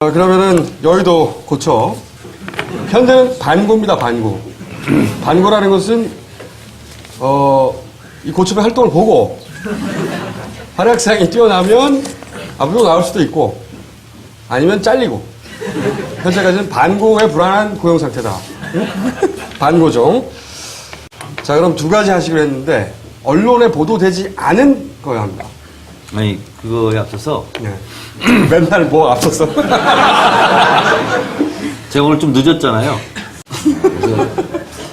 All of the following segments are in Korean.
어, 그러면은 여의도 고쳐. 현재는 반고입니다, 반고. 반고라는 것은 어, 이 고첩의 활동을 보고 활약상이 뛰어나면 앞으로 나올 수도 있고 아니면 잘리고 현재까지는 반고의 불안한 고용 상태다. 반고종. 자, 그럼 두 가지 하시기로 했는데 언론에 보도되지 않은 거야 합니다. 아니 그거에 앞서서 네. 맨날 뭐 앞서서. 제가 오늘 좀 늦었잖아요. 그래서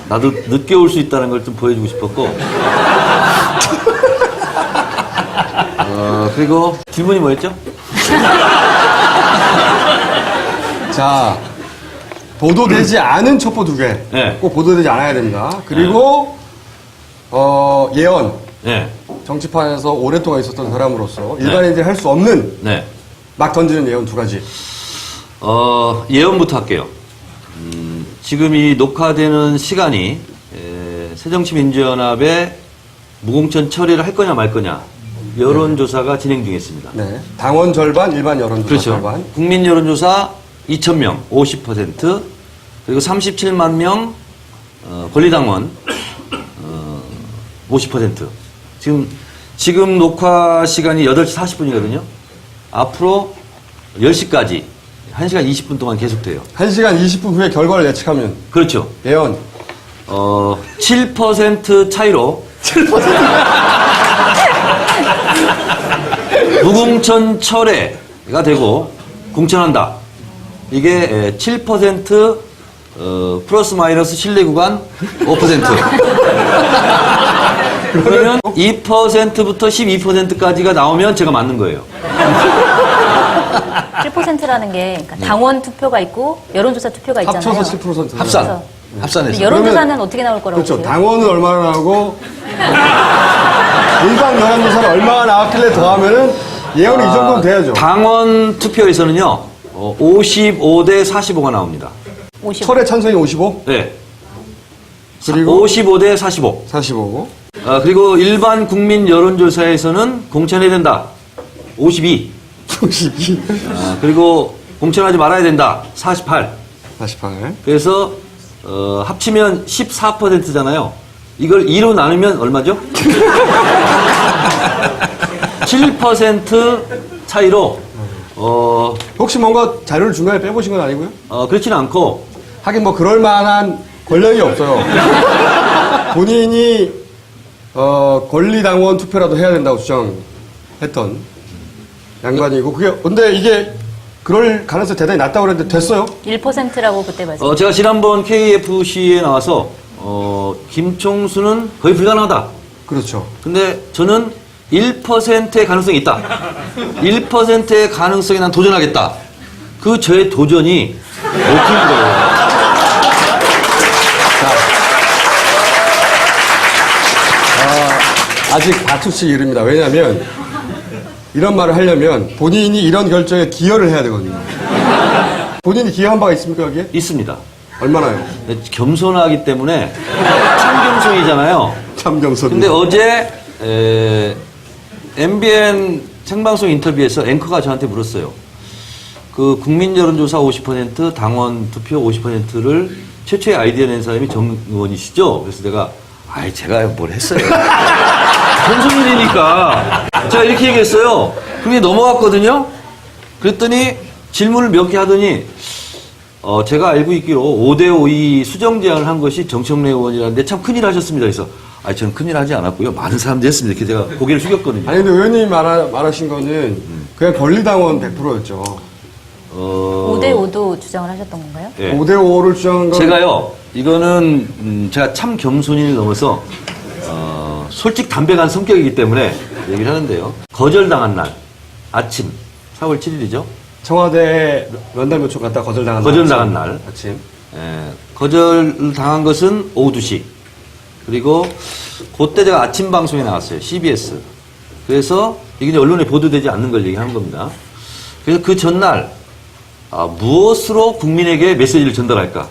나도 늦게 올 수 있다는 걸 좀 보여주고 싶었고. 어, 그리고 질문이 뭐였죠? 자, 보도되지 않은 첩보 두 개. 네. 꼭 보도되지 않아야 됩니다. 그리고, 어, 예언. 네, 정치판에서 오랫동안 있었던 사람으로서 일반인들이 할 수 없는 네. 막 던지는 예언 두 가지. 어, 예언부터 할게요. 음, 지금 이 녹화되는 시간이 에, 새정치민주연합의 무공천 처리를 할 거냐 말 거냐 여론조사가 진행 중에 있습니다. 네. 당원 절반, 일반 여론조사 그렇죠. 절반. 국민 여론조사 2,000명, 50%, 그리고 37만 명, 어, 권리당원, 어, 50%. 지금, 지금 녹화 시간이 8시 40분이거든요. 앞으로 10시까지 1시간 20분 동안 계속돼요. 1시간 20분 후에 결과를 예측하면 그렇죠. 예언. 어, 7% 차이로. 7%. 무공천 철회가 되고, 공천한다. 이게 에, 7% 어, 플러스 마이너스 신뢰 구간 5%. 그러면 2%부터 12%까지가 나오면 제가 맞는 거예요. 7%라는 게 그러니까 당원 투표가 있고 여론조사 투표가 있잖아요. 합쳐서 7%. 합산. 그래서 합산해서. 여론조사는 어떻게 나올 거라고 그렇죠. 보세요? 당원은 얼마나 나오고 일반 여론조사는 얼마나 나왔길래 더하면은 예언이 이 정도는 돼야죠. 당원 투표에서는요, 어, 55대 45가 나옵니다. 50. 철의 찬성이 55, 네. 그리고 55대 45. 45. 아, 그리고 일반 국민 여론조사에서는 공천해야 된다. 52. 52. 아, 그리고 공천하지 말아야 된다. 48. 48. 그래서 어, 합치면 14%잖아요. 이걸 2로 나누면 얼마죠? 7% 차이로 어, 혹시 뭔가 자료를 중간에 빼보신 건 아니고요? 어, 그렇지는 않고 하긴 뭐 그럴 만한 권력이 없어요. 본인이 어, 권리당원 투표라도 해야 된다고 주장했던 양반이고 그게 근데 이게 그럴 가능성이 대단히 낮다고 그랬는데 됐어요. 1%라고 그때 말씀. 어, 제가 지난번 KFC에 나와서 어, 김총수는 거의 불가능하다. 그렇죠. 근데 저는 1%의 가능성이 있다. 1%의 가능성에 난 도전하겠다. 그 저의 도전이 먹힌 거예요. 아, 아직 다투치 이릅니다. 왜냐하면 이런 말을 하려면 본인이 이런 결정에 기여를 해야 되거든요. 본인이 기여한 바가 있습니까 여기에? 있습니다. 얼마나요? 겸손하기 때문에 참 겸손이잖아요. 참경선. 근데 어제 에, MBN 생방송 인터뷰에서 앵커가 저한테 물었어요. 그 국민 여론조사 50% 당원 투표 50%를 최초의 아이디어 낸 사람이 정 의원이시죠? 그래서 내가 아이 제가 뭘 했어요. 무슨 일이니까 제가 이렇게 얘기했어요. 그게 넘어갔거든요. 그랬더니 질문을 몇 개 하더니 어, 제가 알고 있기로 5대5 이 수정 제안을 한 것이 정청래 의원이라는데 참 큰일 하셨습니다. 그래서, 아 저는 큰일 하지 않았고요. 많은 사람들이 했습니다. 이렇게 제가 고개를 숙였거든요. 아니 근데 의원님이 말하, 말하신 거는 그냥 권리당원 100%였죠. 어, 5대5도 주장을 하셨던 건가요? 예. 5대5를 주장한 건 제가요, 이거는, 음, 제가 참 겸손을 넘어서, 어, 솔직 담백한 성격이기 때문에 얘기를 하는데요. 거절당한 날, 아침, 4월 7일이죠. 청와대 면담 요청 갔다 거절당한 거절당한 날. 아침. 예, 거절당한 것은 오후 2시. 그리고 그때 제가 아침 방송에 나왔어요. CBS. 그래서 이게 언론에 보도되지 않는 걸 얘기한 겁니다. 그래서 그 전날 아, 무엇으로 국민에게 메시지를 전달할까?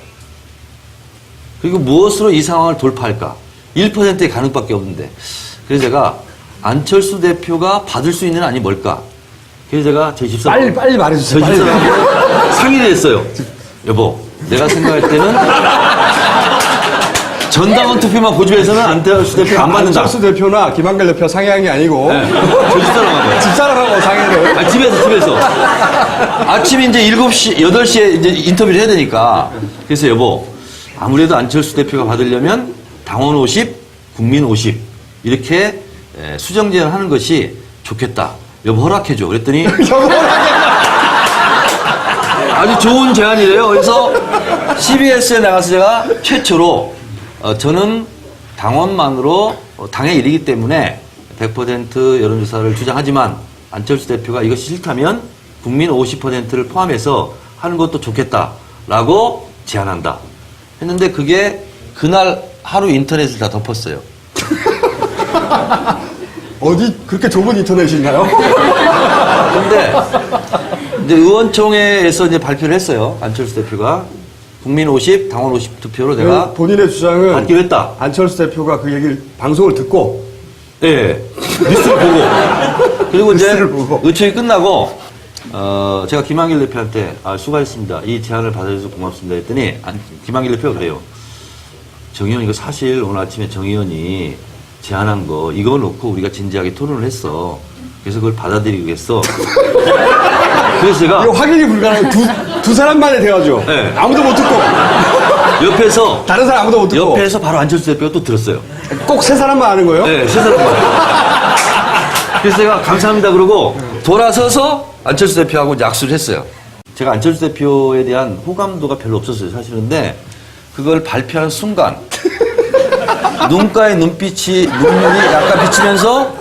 그리고 무엇으로 이 상황을 돌파할까? 1%의 가능밖에 없는데. 그래서 제가 안철수 대표가 받을 수 있는 안이 뭘까? 그래서 제가 제 집사람 빨리 빨리 말해주세요. 저희 빨리. 집사람하고 상의를 했어요. 여보, 내가 생각할 때는 전당원 투표만 고집해서는 안태수 대표 안 받는다. 안철수 대표나 김한길 대표 상의한 게 아니고 네. 저희 집사람하고. 집사람하고 상의를. 아, 집에서, 집에서. 아침에 이제 7시, 8시에 이제 인터뷰를 해야 되니까. 그래서 여보, 아무래도 안철수 대표가 받으려면 당원 50, 국민 50. 이렇게 에, 수정 제안을 하는 것이 좋겠다. 여보, 허락해줘. 그랬더니 아주 좋은 제안이래요. 그래서 CBS에 나가서 제가 최초로 어, 저는 당원만으로 어, 당의 일이기 때문에 100% 여론조사를 주장하지만 안철수 대표가 이것이 싫다면 국민 50%를 포함해서 하는 것도 좋겠다라고 제안한다. 했는데 그게 그날 하루 인터넷을 다 덮었어요. 어디 그렇게 좁은 인터넷인가요? 근데 이제 의원총회에서 이제 발표를 했어요. 안철수 대표가 국민 50, 당원 50 투표로 내가 그 본인의 주장은 받기로 했다. 안철수 대표가 그 얘기를 방송을 듣고 예. 뉴스를 보고. 그리고 이제 뉴스를 보고. 의총이 끝나고, 어, 제가 김한길 대표한테, 아, 수고하셨습니다. 이 제안을 받아주셔서 고맙습니다. 했더니, 안- 김한길 대표가 그래요. 정 의원, 이거 사실 오늘 아침에 정 의원이 제안한 거, 이거 놓고 우리가 진지하게 토론을 했어. 그래서 그걸 받아들이겠어. 그래서 제가 이거 확인이 불가능한 두, 두 사람만의 대화죠. 네. 아무도 못 듣고 옆에서, 다른 사람 아무도 못 듣고 옆에서 바로 안철수 대표가 또 들었어요. 꼭 세 사람만 아는 거예요? 네, 세 사람 그래서 제가 감사합니다 그러고 돌아서서 안철수 대표하고 약수를 했어요. 제가 안철수 대표에 대한 호감도가 별로 없었어요, 사실은. 근데 그걸 발표하는 순간 눈가에 눈빛이 눈물이 약간 비치면서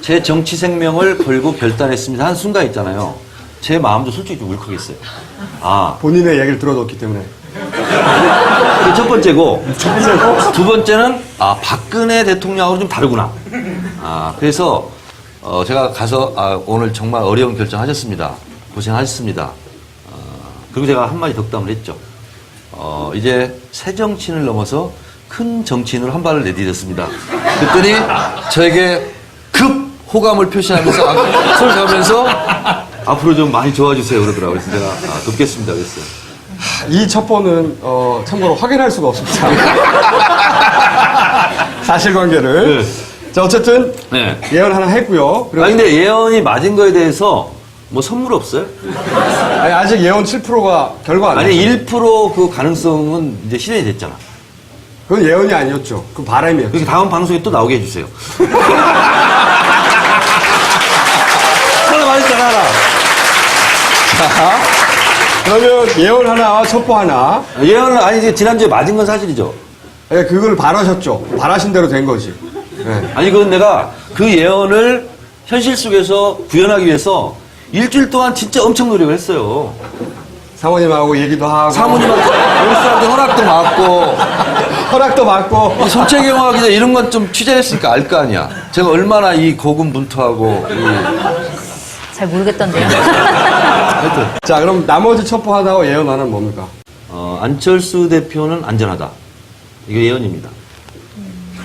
제 정치 생명을 걸고 결단했습니다. 한 순간 있잖아요. 제 마음도 솔직히 좀 울컥했어요. 아, 본인의 얘기를 들어뒀기 때문에. 그게 첫 번째고 두 번째는 아 박근혜 대통령하고 좀 다르구나. 아 그래서 어, 제가 가서 아, 오늘 정말 어려운 결정하셨습니다. 고생하셨습니다. 어, 그리고 제가 한마디 덕담을 했죠. 어, 이제 새 정치인을 넘어서 큰 정치인으로 한 발을 내디뎠습니다. 그랬더니 저에게 급 호감을 표시하면서 아, 손을 잡으면서 앞으로 좀 많이 도와주세요 그러더라고요. 그래서 제가 아, 돕겠습니다 그랬어요. 이 첩보는 어, 참고로 확인할 수가 없습니다. 사실관계를. 자 어쨌든 네. 예언 하나 했고요. 그리고 아니 근데 예언이 맞은 거에 대해서 뭐 선물 없어요? 아니, 아직 예언 7%가 결과 안 아니 났어요. 1%그 가능성은 이제 실현이 됐잖아. 그건 예언이 아니었죠. 그 바람이었죠. 그러니까 다음 방송에 또 나오게 해주세요. 하나 말했잖아 하나. 자, 그러면 예언 하나와 첩보 하나. 예언은 아니 이제 지난주에 맞은 건 사실이죠. 예, 그걸 바라셨죠. 바라신 대로 된 거지. 예. 아니 그건 내가 그 예언을 현실 속에서 구현하기 위해서 일주일 동안 진짜 엄청 노력을 했어요. 사모님하고 얘기도 하고. 사모님한테 원수한테 허락도 받고 허락도 받고. 이 소체 경화 기자 이런 건 좀 취재했으니까 알 거 아니야. 제가 얼마나 이 고군분투하고 이 잘 모르겠던데요. 하여튼 자, 그럼 나머지 첩보 하나와 예언 하나는 뭡니까? 어, 안철수 대표는 안전하다. 이게 예언입니다.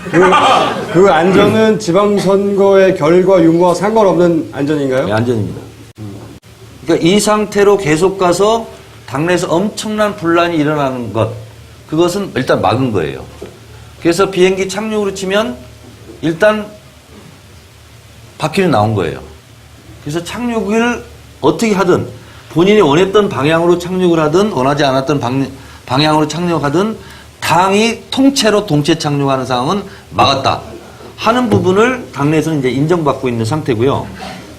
그, 그 안전은 지방선거의 결과 유무와 상관없는 안전인가요? 네, 안전입니다. 그러니까 이 상태로 계속 가서 당내에서 엄청난 분란이 일어나는 것, 그것은 일단 막은 거예요. 그래서 비행기 착륙으로 치면 일단 바퀴는 나온 거예요. 그래서 착륙을 어떻게 하든 본인이 원했던 방향으로 착륙을 하든 원하지 않았던 방, 방향으로 착륙하든 당이 통째로 동체 착륙하는 상황은 막았다 하는 부분을 당내에서는 이제 인정받고 있는 상태고요.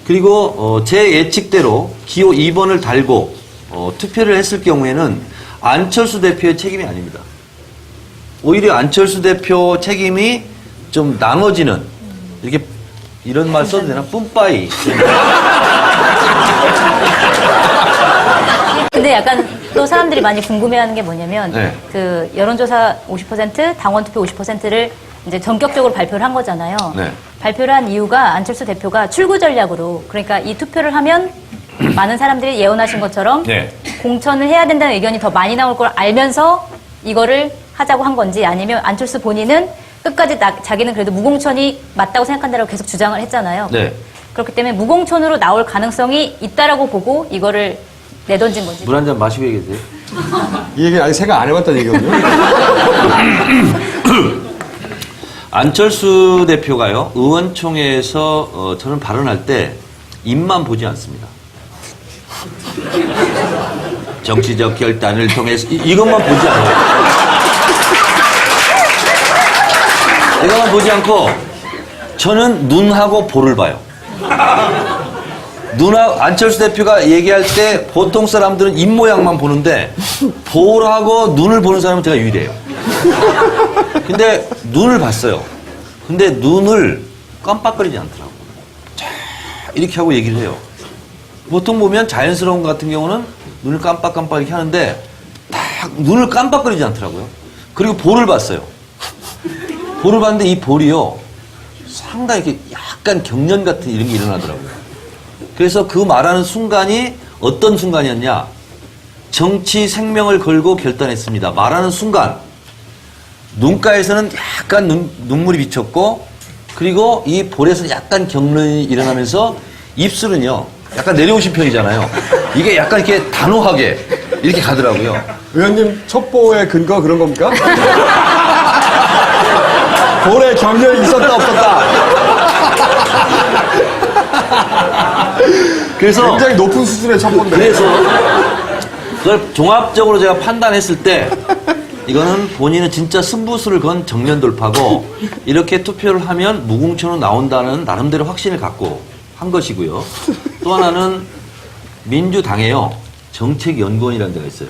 그리고 어, 제 예측대로 기호 2번을 달고 어, 투표를 했을 경우에는 안철수 대표의 책임이 아닙니다. 오히려 안철수 대표 책임이 좀 나눠지는 이렇게 이런 말 써도 되나? 뿜빠이. 근데 약간 또 사람들이 많이 궁금해하는 게 뭐냐면 네. 그 여론조사 50% 당원 투표 50%를 이제 전격적으로 발표를 한 거잖아요. 네. 발표를 한 이유가 안철수 대표가 출구 전략으로 그러니까 이 투표를 하면 많은 사람들이 예언하신 것처럼 네. 공천을 해야 된다는 의견이 더 많이 나올 걸 알면서 이거를 하자고 한 건지 아니면 안철수 본인은 끝까지 나- 자기는 그래도 무공천이 맞다고 생각한다고 계속 주장을 했잖아요. 네. 그렇기 때문에 무공천으로 나올 가능성이 있다라고 보고 이거를 내던진 거지. 물 한 잔 마시고 얘기해주세요. 이 얘기는 아직 생각 안 해봤다는 얘기거든요. 안철수 대표가요, 의원총회에서 어, 저는 발언할 때 입만 보지 않습니다. 정치적 결단을 통해서 이, 이것만 보지 않아요. 이것만 보지 않고 저는 눈하고 볼을 봐요. 눈하 안철수 대표가 얘기할 때 보통 사람들은 입 모양만 보는데 볼하고 눈을 보는 사람은 제가 유일해요. 근데 눈을 봤어요. 근데 눈을 깜빡거리지 않더라고. 자, 이렇게 하고 얘기를 해요. 보통 보면 자연스러운 것 같은 경우는 눈을 깜빡깜빡 이렇게 하는데 딱 눈을 깜빡거리지 않더라고요. 그리고 볼을 봤어요. 볼을 봤는데 이 볼이요. 상당히 이렇게 약간 경련 같은 이런 게 일어나더라고요. 그래서 그 말하는 순간이 어떤 순간이었냐? 정치 생명을 걸고 결단했습니다. 말하는 순간 눈가에서는 약간 눈, 눈물이 비쳤고 그리고 이 볼에서는 약간 경련이 일어나면서 입술은요 약간 내려오신 편이잖아요. 이게 약간 이렇게 단호하게 이렇게 가더라고요. 의원님 첩보의 근거 그런 겁니까? 볼에 경련이 있었다 없었다. 그래서 굉장히 높은 수준의 첩보인데. 그래서 그걸 종합적으로 제가 판단했을 때 이거는 본인은 진짜 승부수를 건 정면 돌파고 이렇게 투표를 하면 무공천으로 나온다는 나름대로 확신을 갖고 한 것이고요. 또 하나는 민주당에요 정책연구원이라는 데가 있어요.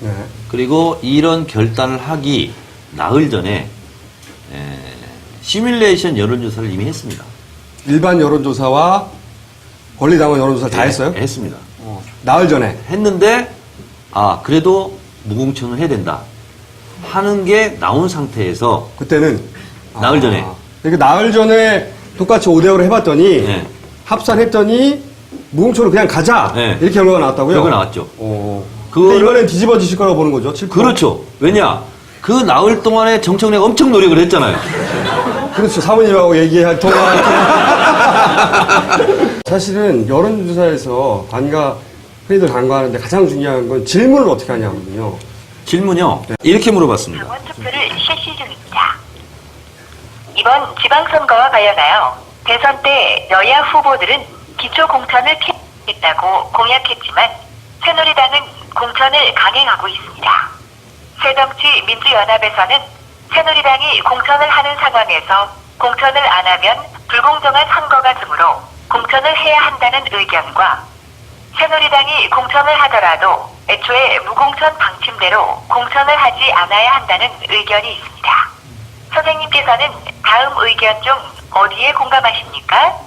네. 그리고 이런 결단을 하기 나흘 전에 에, 시뮬레이션 여론조사를 이미 했습니다. 일반 여론조사와 권리당원 여론조사 다 예, 했어요? 했습니다. 나흘 전에. 했는데 아 그래도 무공천을 해야 된다 하는 게 나온 상태에서 그때는 나흘 전에. 그러니까 나흘 전에 똑같이 5대 5로 해봤더니 네. 합산했더니 무공천으로 그냥 가자 네. 이렇게 결과가 나왔다고요? 결과 나왔죠. 어. 그거를- 근데 이번엔 뒤집어지실 거라고 보는 거죠? 7%? 그렇죠. 왜냐 그 나흘 동안에 정청래가 엄청 노력을 했잖아요. 그렇죠. 사모님하고 얘기할 통화. 사실은 여론조사에서 관가 흔히들 간과하는데 가장 중요한 건 질문을 어떻게 하냐거든요. 질문요 이렇게 물어봤습니다. 당원 투표를 실시 중입니다. 이번 지방선거와 관련하여 대선 때 여야 후보들은 기초 공천을 피했다고 공약했지만 새누리당은 공천을 강행하고 있습니다. 새정치 민주연합에서는 새누리당이 공천을 하는 상황에서 공천을 안 하면 불공정한 선거가 되므로 공천을 해야 한다는 의견과 새누리당이 공천을 하더라도 애초에 무공천 방침대로 공천을 하지 않아야 한다는 의견이 있습니다. 선생님께서는 다음 의견 중 어디에 공감하십니까?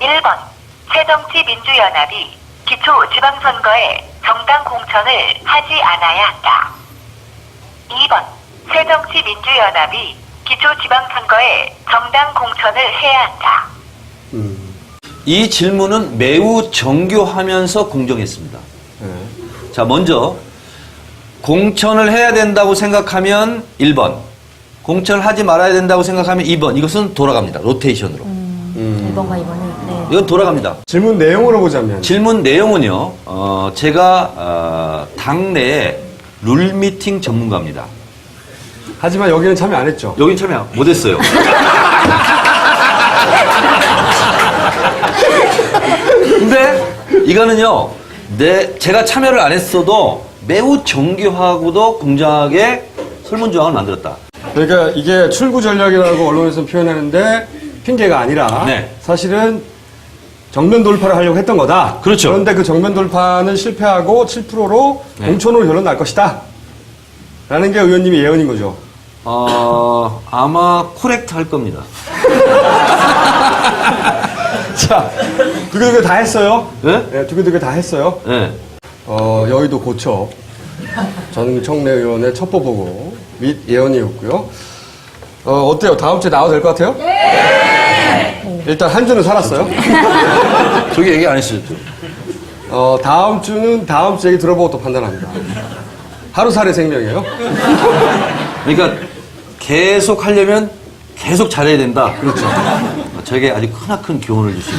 1번 새정치민주연합이 기초 지방선거에 정당 공천을 하지 않아야 한다. 2번 새정치민주연합이 기초 지방선거에 정당 공천을 해야 한다. 음. 이 질문은 매우 정교하면서 공정했습니다. 네. 자, 먼저 공천을 해야 된다고 생각하면 1번, 공천을 하지 말아야 된다고 생각하면 2번. 이것은 돌아갑니다. 로테이션으로. 음. 1번과 2번은 네. 이건 돌아갑니다. 질문 내용으로 보자면 질문 내용은요, 어, 제가 어, 당내에 룰 미팅 전문가입니다. 하지만 여기는 참여 안 했죠. 여긴 참여 못했어요. 근데 이거는요, 내 제가 참여를 안 했어도 매우 정교하고도 공정하게 설문조항을 만들었다. 그러니까 이게 출구 전략이라고 언론에서 표현하는데 핑계가 아니라 네. 사실은 정면 돌파를 하려고 했던 거다. 그렇죠. 그런데 그 정면 돌파는 실패하고 7%로 네. 공천으로 결론 날 것이다. 라는 게 의원님의 예언인 거죠. 어, 아마 코렉트 할 겁니다. 자, 두개두개 다 했어요. 네? 네, 두개두개 다 했어요. 네. 어, 여의도 고척 전청래 의원의 첩보 보고 및 예언이었고요. 어, 어때요? 다음 주에 나와도 될 것 같아요? 네! 일단 한 주는 살았어요. 저기 얘기 안 했어요. 저. 어, 다음 주는 다음 주 얘기 들어보고 또 판단합니다. 하루살이 생명이에요. 그러니까 계속 하려면 계속 잘해야 된다. 그렇죠. 저에게 아주 크나큰 교훈을 주신